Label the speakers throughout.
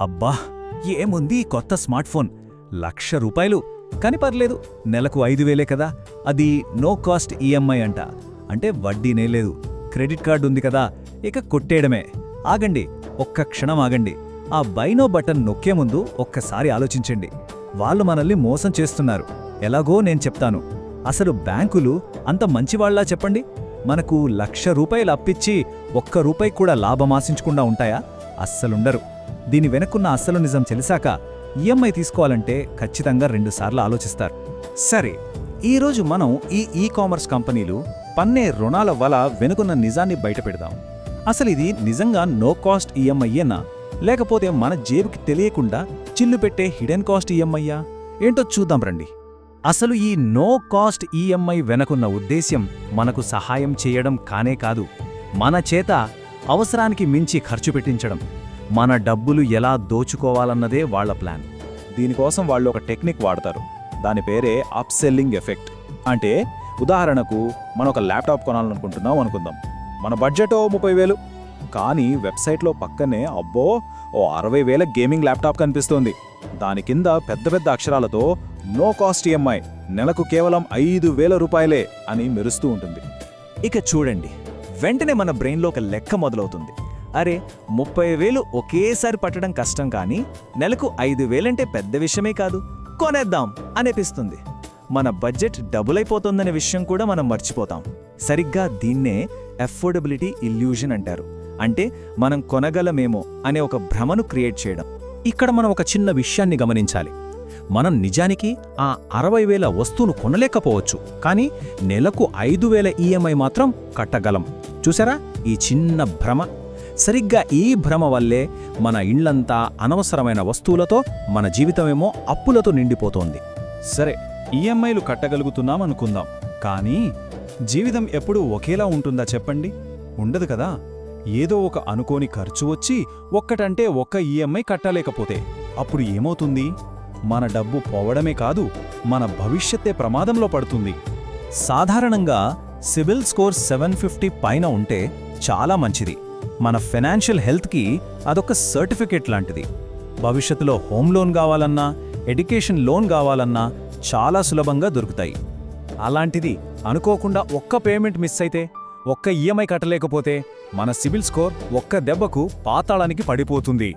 Speaker 1: అబ్బా ఏముంది కొత్త స్మార్ట్ ఫోన్ లక్ష రూపాయలు. కాని పర్లేదు నెలకు ఐదు వేలే కదా. అది నో కాస్ట్ ఈఎంఐ అంట. అంటే వడ్డీనే లేదు. క్రెడిట్ కార్డు ఉంది కదా. ఇక కొట్టేయడమే. ఆగండి ఒక్క క్షణం ఆగండి. ఆ బైనో బటన్ నొక్కే ముందు ఒక్కసారి ఆలోచించండి. వాళ్ళు మనల్ని మోసం చేస్తున్నారు. ఎలాగో నేను చెప్తాను. అసలు బ్యాంకులు అంత మంచివాళ్ళా చెప్పండి? మనకు లక్ష రూపాయలు అప్పిచ్చి ఒక్క రూపాయి కూడా లాభమాశించకుండా ఉంటాయా? అస్సలుండరు. దీని వెనక్కున్న అస్సలు నిజం తెలిసాక ఈఎంఐ తీసుకోవాలంటే ఖచ్చితంగా రెండుసార్లు ఆలోచిస్తారు. సరే ఈరోజు మనం ఈ ఈ కామర్స్ కంపెనీలు పన్నే రుణాల వల వెనుకున్న నిజాన్ని బయటపెడదాం. అసలు ఇది నిజంగా నో కాస్ట్ ఈఎంఐయేనా లేకపోతే మన జేబుకి తెలియకుండా చిల్లు పెట్టే హిడెన్ కాస్ట్ ఈఎంఐయా ఏంటో చూద్దాం రండి. అసలు ఈ నో కాస్ట్ ఈఎంఐ వెనకున్న ఉద్దేశ్యం మనకు సహాయం చేయడం కానే కాదు మన చేత అవసరానికి మించి ఖర్చు పెట్టించడం. మన డబ్బులు ఎలా దోచుకోవాలన్నదే వాళ్ళ ప్లాన్. దీనికోసం వాళ్ళు ఒక టెక్నిక్ వాడతారు. దాని పేరే అప్సెల్లింగ్ ఎఫెక్ట్. అంటే ఉదాహరణకు మనం ఒక ల్యాప్టాప్ కొనాలనుకుంటున్నాం అనుకుందాం. మన బడ్జెట్ ఓ ముప్పై వేలు. కానీ వెబ్సైట్లో పక్కనే అబ్బో ఓ అరవై వేల గేమింగ్ ల్యాప్టాప్ కనిపిస్తోంది. దాని కింద పెద్ద పెద్ద అక్షరాలతో నో కాస్ట్ ఈఎంఐ నెలకు కేవలం ఐదు వేల రూపాయలే అని మెరుస్తూ ఉంటుంది. ఇక చూడండి. వెంటనే మన బ్రెయిన్లో ఒక లెక్క మొదలవుతుంది. అరే ముప్పై వేలు ఒకేసారి పట్టడం కష్టం కానీ నెలకు ఐదు వేలంటే పెద్ద విషయమే కాదు. కొనేద్దాం అనిపిస్తుంది. మన బడ్జెట్ డబుల్ అయిపోతుందనే విషయం కూడా మనం మర్చిపోతాం. సరిగ్గా దీన్నే అఫోర్డబిలిటీ ఇల్యూజన్ అంటారు. అంటే మనం కొనగలమేమో అనే ఒక భ్రమను క్రియేట్ చేయడం. ఇక్కడ మనం ఒక చిన్న విషయాన్ని గమనించాలి. మనం నిజానికి ఆ అరవై వేల వస్తువును కొనలేకపోవచ్చు. కానీ నెలకు ఐదు వేల ఈఎంఐ మాత్రం కట్టగలం. చూసారా? ఈ చిన్న భ్రమ. సరిగ్గా ఈ భ్రమ వల్లే మన ఇండ్లంతా అనవసరమైన వస్తువులతో మన జీవితమేమో అప్పులతో నిండిపోతోంది. సరే ఈఎంఐలు కట్టగలుగుతున్నాం అనుకుందాం. కానీ జీవితం ఎప్పుడూ ఒకేలా ఉంటుందా చెప్పండి? ఉండదు కదా. ఏదో ఒక అనుకోని ఖర్చు వచ్చి ఒక్కటంటే ఒక్క ఈఎంఐ కట్టలేకపోతే అప్పుడు ఏమవుతుంది? మన డబ్బు పోవడమే కాదు మన భవిష్యత్తే ప్రమాదంలో పడుతుంది. సాధారణంగా సిబిల్ స్కోర్ సెవెన్ ఫిఫ్టీ పైన ఉంటే చాలా మంచిది. మన ఫైనాన్షియల్ హెల్త్కి అదొక సర్టిఫికేట్ లాంటిది. భవిష్యత్తులో హోమ్ లోన్ కావాలన్నా ఎడ్యుకేషన్ లోన్ కావాలన్నా చాలా సులభంగా దొరుకుతాయి. అలాంటిది అనుకోకుండా ఒక్క పేమెంట్ మిస్ అయితే ఒక్క ఈఎంఐ కట్టలేకపోతే మన సిబిల్ స్కోర్ ఒక్క దెబ్బకు పాతాళానికి పడిపోతుంది.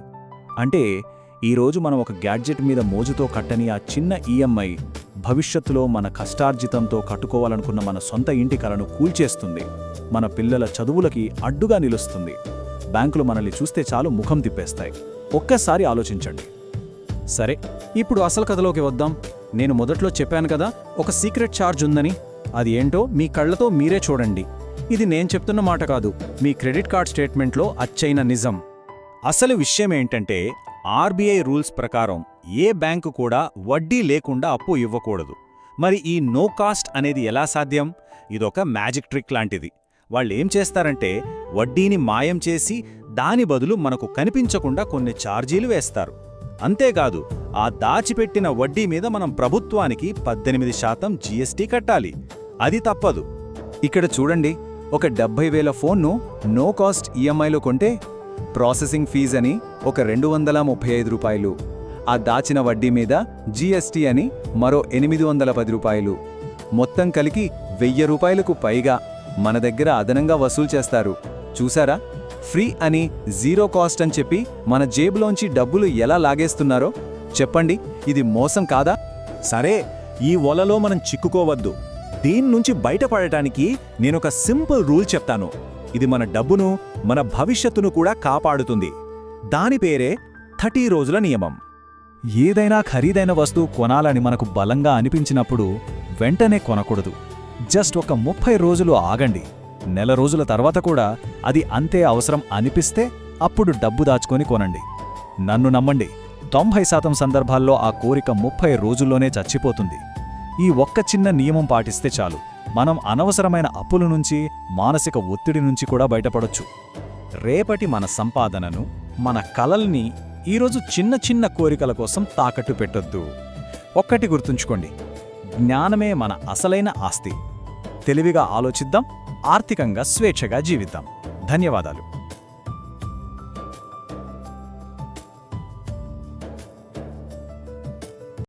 Speaker 1: అంటే ఈరోజు మనం ఒక గ్యాడ్జెట్ మీద మోజుతో కట్టని ఆ చిన్న ఈఎంఐ భవిష్యత్తులో మన కష్టార్జితంతో కట్టుకోవాలనుకున్న మన సొంత ఇంటి కలను కూల్చేస్తుంది. మన పిల్లల చదువులకి అడ్డుగా నిలుస్తుంది. బ్యాంకులు మనల్ని చూస్తే చాలు ముఖం తిప్పేస్తాయి. ఒక్కసారి ఆలోచించండి. సరే ఇప్పుడు అసలు కథలోకి వద్దాం. నేను మొదట్లో చెప్పాను కదా ఒక సీక్రెట్ ఛార్జ్ ఉందని. అది ఏంటో మీ కళ్ళతో మీరే చూడండి. ఇది నేను చెప్తున్న మాట కాదు. మీ క్రెడిట్ కార్డ్ స్టేట్మెంట్లో అచ్చైన నిజం. అసలు విషయం ఏంటంటే ఆర్బీఐ రూల్స్ ప్రకారం ఏ బ్యాంకు కూడా వడ్డీ లేకుండా అప్పు ఇవ్వకూడదు. మరి ఈ నో కాస్ట్ అనేది ఎలా సాధ్యం? ఇదొక మ్యాజిక్ ట్రిక్ లాంటిది. వాళ్ళేం చేస్తారంటే వడ్డీని మాయం చేసి దాని బదులు మనకు కనిపించకుండా కొన్ని ఛార్జీలు వేస్తారు. అంతేకాదు ఆ దాచిపెట్టిన వడ్డీ మీద మనం ప్రభుత్వానికి పద్దెనిమిది శాతం జీఎస్టీ కట్టాలి. అది తప్పదు. ఇక్కడ చూడండి ఒక డెబ్బై వేల ఫోన్ను నో కాస్ట్ ఈఎంఐలో కొంటే ప్రాసెసింగ్ ఫీజ్ అని ఒక రెండు వందల ముప్పై ఐదు రూపాయలు ఆ దాచిన వడ్డీ మీద జీఎస్టీ అని మరో ఎనిమిది వందల పది రూపాయలు. మొత్తం కలిగి వెయ్యి రూపాయలకు పైగా మన దగ్గర అదనంగా వసూలు చేస్తారు. చూసారా? ఫ్రీ అని జీరో కాస్ట్ అని చెప్పి మన జేబులోంచి డబ్బులు ఎలా లాగేస్తున్నారో? చెప్పండి. ఇది మోసం కాదా? సరే ఈ వలలో మనం చిక్కుకోవద్దు. దీని నుంచి బయటపడటానికి నేనొక సింపుల్ రూల్ చెప్తాను. ఇది మన డబ్బును మన భవిష్యత్తును కూడా కాపాడుతుంది. దాని పేరే థర్టీ రోజుల నియమం. ఏదైనా ఖరీదైన వస్తువు కొనాలని మనకు బలంగా అనిపించినప్పుడు వెంటనే కొనకూడదు. జస్ట్ ఒక ముప్పై రోజులు ఆగండి. నెల రోజుల తర్వాత కూడా అది అంతే అవసరం అనిపిస్తే అప్పుడు డబ్బు దాచుకొని కొనండి. నన్ను నమ్మండి తొంభై శాతం సందర్భాల్లో ఆ కోరిక ముప్పై రోజుల్లోనే చచ్చిపోతుంది. ఈ ఒక్క చిన్న నియమం పాటిస్తే చాలు. మనం అనవసరమైన అప్పుల నుంచి మానసిక ఒత్తిడి నుంచి కూడా బయటపడొచ్చు. రేపటి మన సంపాదనను మన కలల్ని ఈరోజు చిన్న చిన్న కోరికల కోసం తాకట్టు పెట్టొద్దు. ఒక్కటి గుర్తుంచుకోండి. జ్ఞానమే మన అసలైన ఆస్తి. తెలివిగా ఆలోచిద్దాం ఆర్థికంగా స్వేచ్ఛగా జీవిద్దాం. ధన్యవాదాలు.